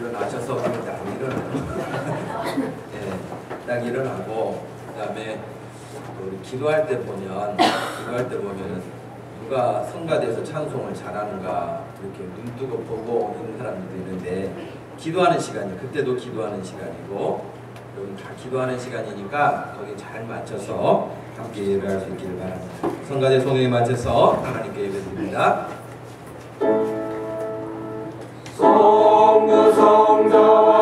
일어나셔서 딱 일어나요. 예, 딱 일어나고 그다음에 우리 기도할 때 보면 기도할 때 보면은 누가 성가대에서 찬송을 잘하는가 이렇게 눈 뜨고 보고 있는 사람들도 있는데 기도하는 시간이 그때도 기도하는 시간이고 여기 다 기도하는 시간이니까 거기 잘 맞춰서 함께 예배할 수 있기를 바랍니다. 성가대 성령에 맞춰서 하나님께 예배드립니다. 성부 성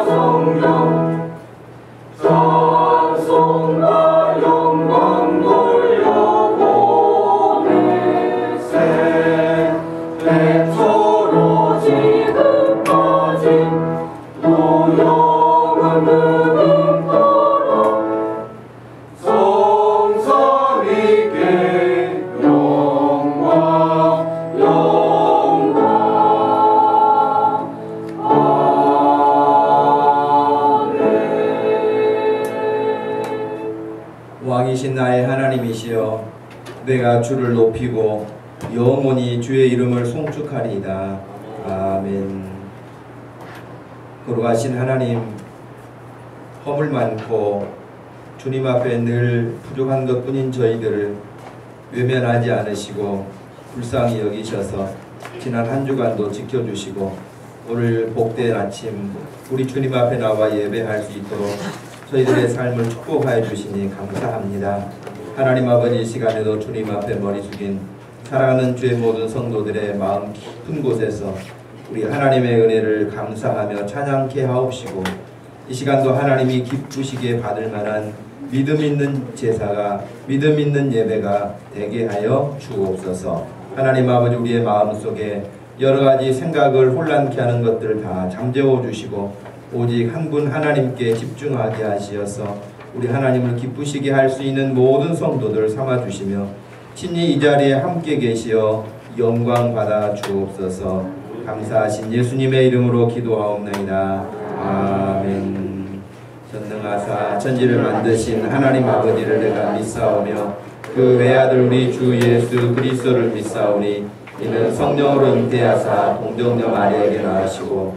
왕이신 나의 하나님이시여 내가 주를 높이고 영원히 주의 이름을 송축하리이다. 아멘. 거룩하신 하나님 허물 많고 주님 앞에 늘 부족한 것뿐인 저희들을 외면하지 않으시고 불쌍히 여기셔서 지난 한 주간도 지켜주시고 오늘 복된 아침 우리 주님 앞에 나와 예배할 수 있도록 저희들의 삶을 축복하여 주시니 감사합니다. 하나님 아버지 이 시간에도 주님 앞에 머리 숙인 사랑하는 주의 모든 성도들의 마음 깊은 곳에서 우리 하나님의 은혜를 감사하며 찬양케 하옵시고 이 시간도 하나님이 기쁘시게 받을 만한 믿음 있는 제사가 믿음 있는 예배가 되게 하여 주옵소서. 하나님 아버지 우리의 마음 속에 여러 가지 생각을 혼란케 하는 것들 다 잠재워 주시고 오직 한 분 하나님께 집중하게 하시어서 우리 하나님을 기쁘시게 할 수 있는 모든 성도들 삼아 주시며 친히 이 자리에 함께 계시어 영광 받아 주옵소서. 감사하신 예수님의 이름으로 기도하옵나이다. 아멘. 전능하사 천지를 만드신 하나님 아버지를 내가 믿사오며 그 외아들 우리 주 예수 그리스도를 믿사오니 이는 성령으로 잉태하사 동정녀 마리아에게 나으시고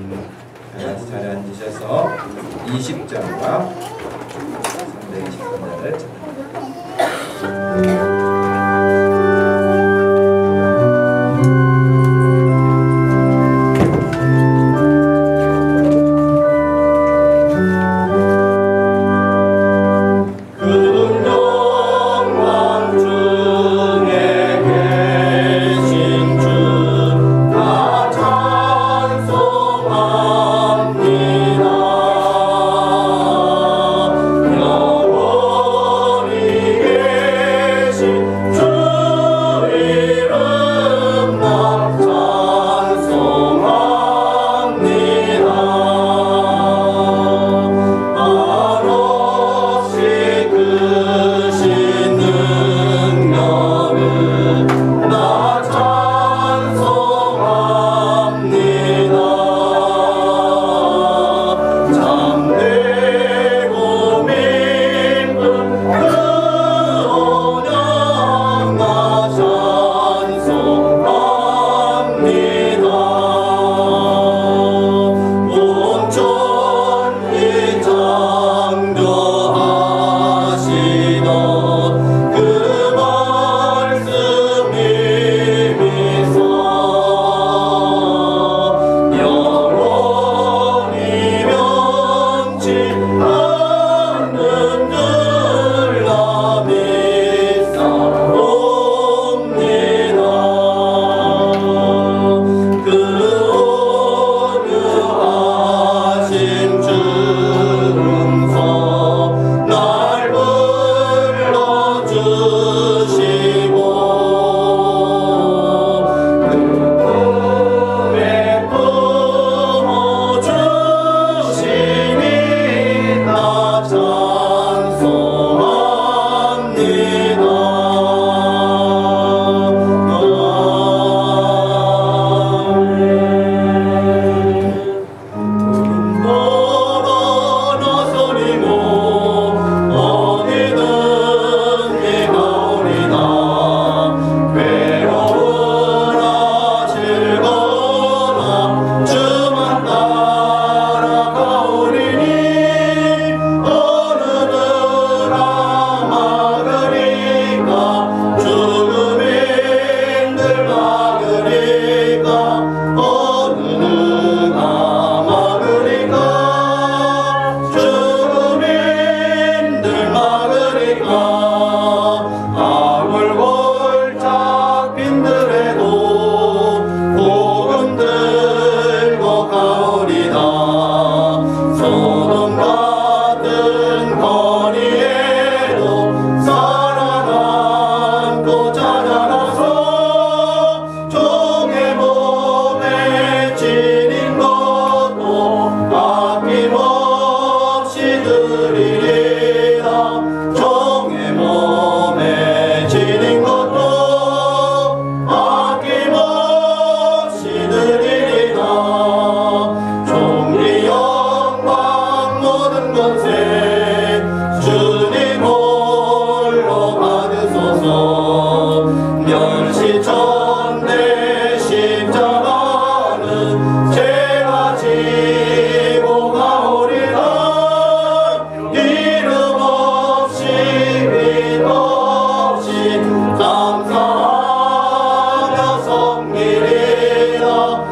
자리에 앉으셔서 20장과 320장을 그분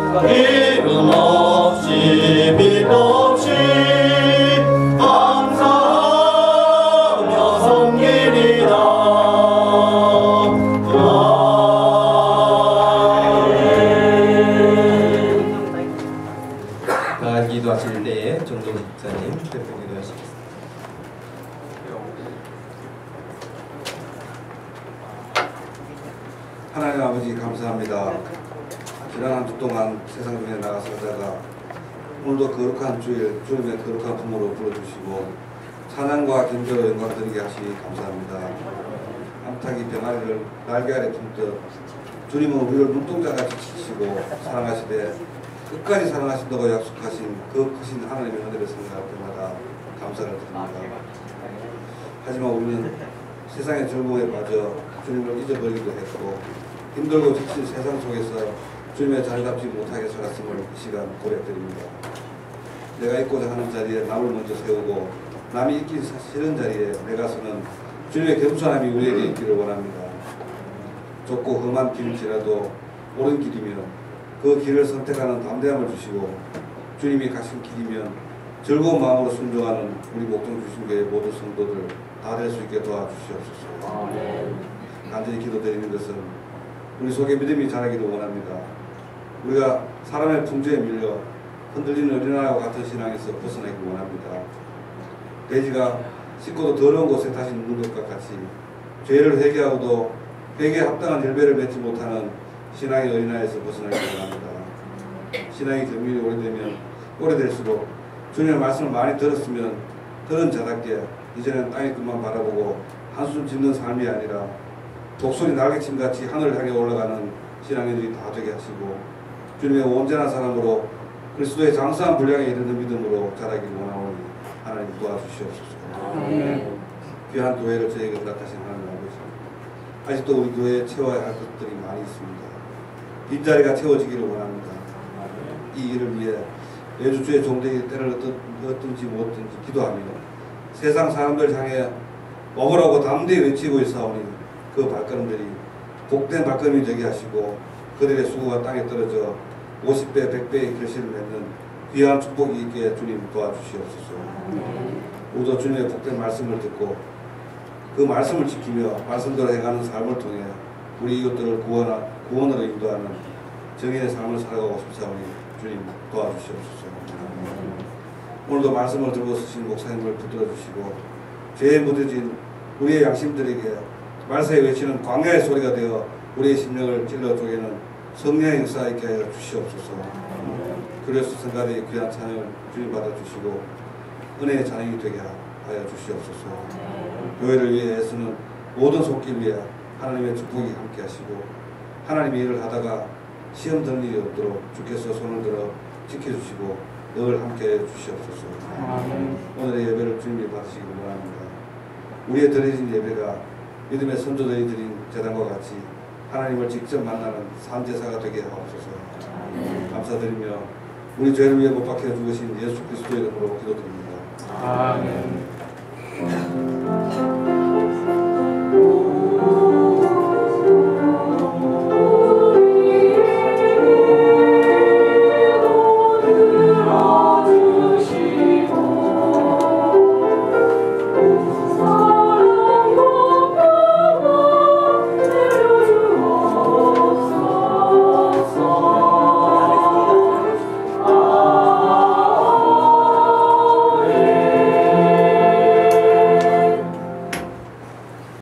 이름 없이 빛 없이 감사하며 섬기리라 아멘 다 기도하실 때에 정동 집사님 대표 기도하시겠습니다. 하나님 아버지 감사합니다. 지난 한 주 동안 세상 중에 나가서 살다가 오늘도 거룩한 주일 주님의 거룩한 품으로 불러주시고 찬양과 경배로 영광 드리게 하시니 감사합니다. 암탉이 병아리를 날개 아래 품듯 주님은 우리를 눈동자같이 지키시고 사랑하시되 끝까지 사랑하신다고 약속하신 그 크신 하나님의 은혜를 생각할 때마다 감사를 드립니다. 하지만 우리는 세상의 즐거움에 빠져 주님을 잊어버리기도 했고 힘들고 지친 세상 속에서 주님의 자리답지 못하게 살았음을 이 시간 고백드립니다. 내가 있고자 하는 자리에 남을 먼저 세우고 남이 있기 싫은 자리에 내가 서는 주님의 겸손함이 우리에게 있기를 원합니다. 좁고 험한 길일지라도 옳은 길이면 그 길을 선택하는 담대함을 주시고 주님이 가신 길이면 즐거운 마음으로 순종하는 우리 목동 주신교회 모든 성도들 다 될 수 있게 도와주시옵소서. 간절히 기도드리는 것은 우리 속에 믿음이 자라기를 원합니다. 우리가 사람의 풍조에 밀려 흔들리는 어린아이와 같은 신앙에서 벗어나기 원합니다. 돼지가 씻고도 더러운 곳에 다시 눕는 것과 같이 죄를 회개하고도 회개에 합당한 열배를 맺지 못하는 신앙의 어린아이에서 벗어나기 원합니다. 신앙의 경륜이 오래되면 오래될수록 주님의 말씀을 많이 들었으면 들은 자답게 이제는 땅의 끝만 바라보고 한숨 짓는 삶이 아니라 독수리 날개침같이 하늘을 향해 올라가는 신앙인들이 다 되게 하시고 주님의 온전한 사랑으로 그리스도의 장수한 분량에 이르는 믿음으로 자라기를 원하오니 하나님 도와주시옵소서. 귀한 교회를 저에게 허락하신 하나님 아버지 아직도 우리 교회에 채워야 할 것들이 많이 있습니다. 빈자리가 채워지기를 원합니다. 이 일을 위해 예주주의 종들이 때를 어떤, 어떤지 무엇든지 기도하며 세상 사람들 향해 먹으라고 담대히 외치고 있사오니 그 발걸음들이 복된 발걸음이 되게 하시고 그들의 수고가 땅에 떨어져 50배, 100배의 결실을 맺는 귀한 축복이 있게 주님 도와주시옵소서. 모두 주님의 복된 말씀을 듣고 그 말씀을 지키며 말씀대로 행하는 삶을 통해 우리 이웃들을 구원하, 구원으로 인도하는 정의의 삶을 살아가고 싶사오니 주님 도와주시옵소서. 오늘도 말씀을 들고 쓰신 목사님을 붙들어 주시고 죄에 묻어진 우리의 양심들에게 말세에 외치는 광야의 소리가 되어 우리의 심령을 찔러 쪼개는 성령의 역사 있게 하여 주시옵소서. 그래서 성가대의 귀한 찬양을 주님 받아 주시고 은혜의 찬양이 되게 하여 주시옵소서. 교회를 위해 애쓰는 모든 속길 위에 하나님의 축복이 함께 하시고 하나님의 일을 하다가 시험 드는 일이 없도록 주께서 손을 들어 지켜주시고 늘 함께 해 주시옵소서. 오늘의 예배를 주님이 받으시기 원합니다. 우리의 드려진 예배가 믿음의 선조들이 드린 재단과 같이 하나님을 직접 만나는 산제사가 되게 하옵소서. 감사드리며 우리 죄를 위해 못 박혀 죽으신 예수 그리스도의 이름으로 기도드립니다. 아멘